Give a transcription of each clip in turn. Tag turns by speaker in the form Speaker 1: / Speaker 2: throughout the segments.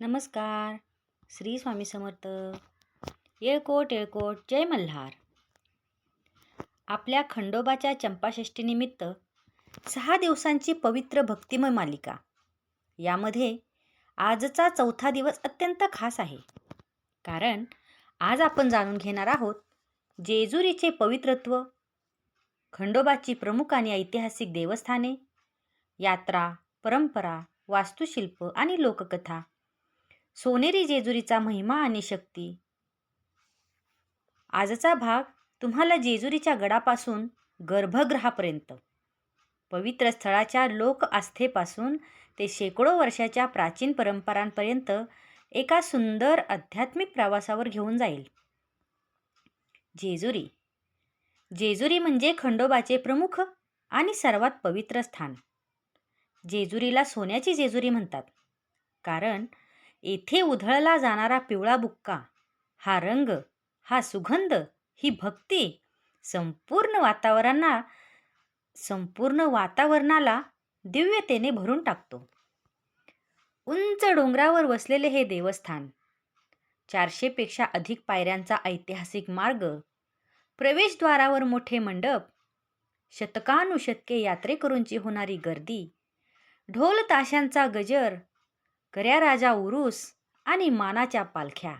Speaker 1: नमस्कार. श्री स्वामी समर्थ. येळकोट येळकोट जय मल्हार. आपल्या खंडोबाच्या चंपाषष्टीनिमित्त सहा दिवसांची पवित्र भक्तिमय मालिका. यामध्ये आजचा चौथा दिवस अत्यंत खास आहे. कारण आज आपण जाणून घेणार आहोत जेजुरीचे पवित्रत्व खंडोबाची प्रमुख आणि ऐतिहासिक देवस्थाने यात्रा परंपरा वास्तुशिल्प आणि लोककथा सोनेरी जेजुरीचा महिमा आणि शक्ती. आजचा भाग तुम्हाला जेजुरीच्या गडापासून गर्भगृहापर्यंत. पवित्र स्थळाच्या लोक आस्थेपासून ते शेकडो वर्षाच्या प्राचीन परंपरांपर्यंत एका सुंदर आध्यात्मिक प्रवासावर घेऊन जाईल. जेजुरी. जेजुरी म्हणजे खंडोबाचे प्रमुख आणि सर्वात पवित्र स्थान. जेजुरीला सोन्याची जेजुरी म्हणतात. कारण येथे उधळला जाणारा पिवळा बुक्का. हा रंग हा सुगंध ही भक्ती संपूर्ण वातावरणाला संपूर्ण वातावरणाला दिव्यतेने भरून टाकतो. उंच डोंगरावर वसलेले हे देवस्थान चारशेपेक्षा अधिक पायऱ्यांचा ऐतिहासिक मार्ग प्रवेशद्वारावर मोठे मंडप शतकानुशतके यात्रेकरूंची होणारी गर्दी ढोल ताशांचा गजर कर्या राजा उरूस आणि मानाच्या पालख्या.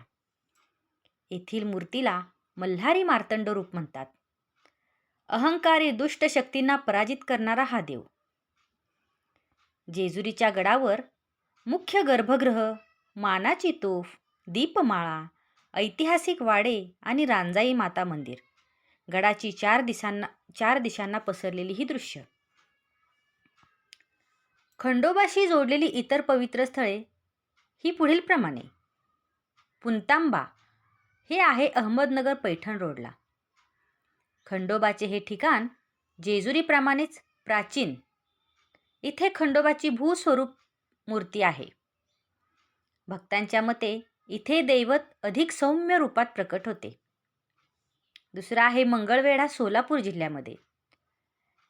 Speaker 1: येथील मूर्तीला मल्हारी मार्तंड रूप म्हणतात. अहंकारी दुष्ट शक्तींना पराजित करणारा हा देव. जेजुरीच्या गडावर मुख्य गर्भगृह मानाची तोफ दीपमाळा ऐतिहासिक वाडे आणि रांजाई माता मंदिर गडाची चार दिशांना चार दिशांना पसरलेली ही दृश्य. खंडोबाशी जोडलेली इतर पवित्र स्थळे ही पुढीलप्रमाणे पुंतांबा हे आहे अहमदनगर पैठण रोडला. खंडोबाचे हे ठिकाण जेजुरीप्रमाणेच प्राचीन. इथे खंडोबाची भूस्वरूप मूर्ती आहे. भक्तांच्या मते इथे दैवत अधिक सौम्य रूपात प्रकट होते. दुसरा आहे मंगळवेढा सोलापूर जिल्ह्यामध्ये.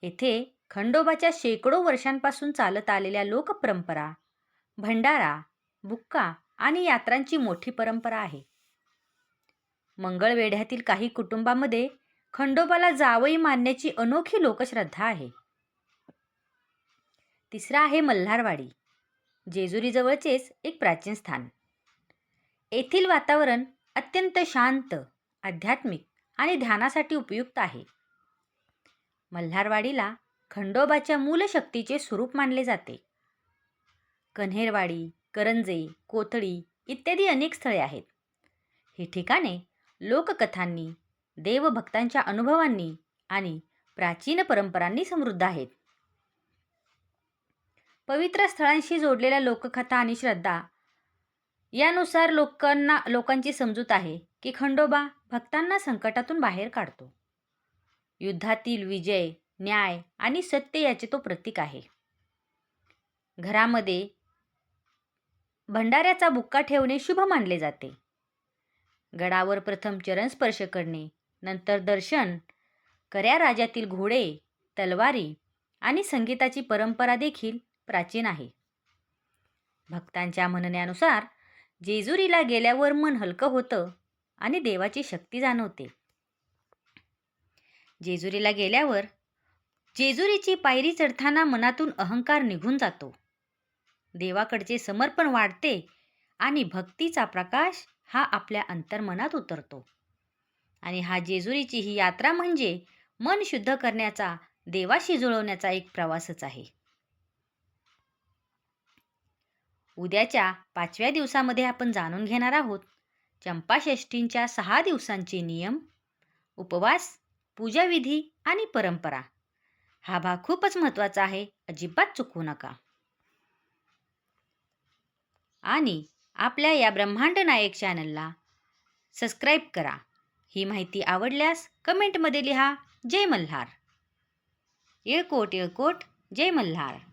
Speaker 1: येथे खंडोबाच्या शेकडो वर्षांपासून चालत आलेल्या लोकपरंपरा भंडारा बुक्का आणि यात्रांची मोठी परंपरा आहे. मंगळवेढ्यातील काही कुटुंबामध्ये खंडोबाला जावई मानण्याची अनोखी लोकश्रद्धा आहे. तिसरा आहे मल्हारवाडी जेजुरीजवळचेच एक प्राचीन स्थान. येथील वातावरण अत्यंत शांत आध्यात्मिक आणि ध्यानासाठी उपयुक्त आहे. मल्हारवाडीला खंडोबाच्या मूलशक्तीचे स्वरूप मानले जाते. कन्हेरवाडी करंजे कोथळी इत्यादी अनेक स्थळे आहेत. ही ठिकाणे लोककथांनी देवभक्तांच्या अनुभवांनी आणि प्राचीन परंपरांनी समृद्ध आहेत. पवित्र स्थळांशी जोडलेल्या लोककथा आणि श्रद्धा यानुसार लोकांना लोकांची समजूत आहे की खंडोबा भक्तांना संकटातून बाहेर काढतो. युद्धातील विजय न्याय आणि सत्य याचे तो प्रतीक आहे. घरामध्ये भंडाऱ्याचा बुक्का ठेवणे शुभ मानले जाते. गडावर प्रथम चरण स्पर्श करणे नंतर दर्शन कर्या राजातील घोडे तलवारी आणि संगीताची परंपरा देखील प्राचीन आहे. भक्तांच्या म्हणण्यानुसार जेजुरीला गेल्यावर मन हलकं होतं आणि देवाची शक्ती जाणवते. जेजुरीला गेल्यावर जेजुरीची पायरी चढताना मनातून अहंकार निघून जातो. देवाकडचे समर्पण वाढते आणि भक्तीचा प्रकाश हा आपल्या अंतर्मनात उतरतो. आणि हा जेजुरीची ही यात्रा म्हणजे मन शुद्ध करण्याचा देवाशी जुळवण्याचा एक प्रवासच आहे. उद्याच्या पाचव्या दिवसामध्ये आपण जाणून घेणार आहोत चंपाषष्ठींच्या सहा दिवसांचे नियम उपवास पूजाविधी आणि परंपरा. हा भाग खूपच महत्त्वाचा आहे. अजिबात चुकवू नका. आणि आपल्या या ब्रह्मांड नायक चॅनलला सबस्क्राईब करा. ही माहिती आवडल्यास कमेंटमध्ये लिहा. जय मल्हार. येळकोट येळकोट जय मल्हार.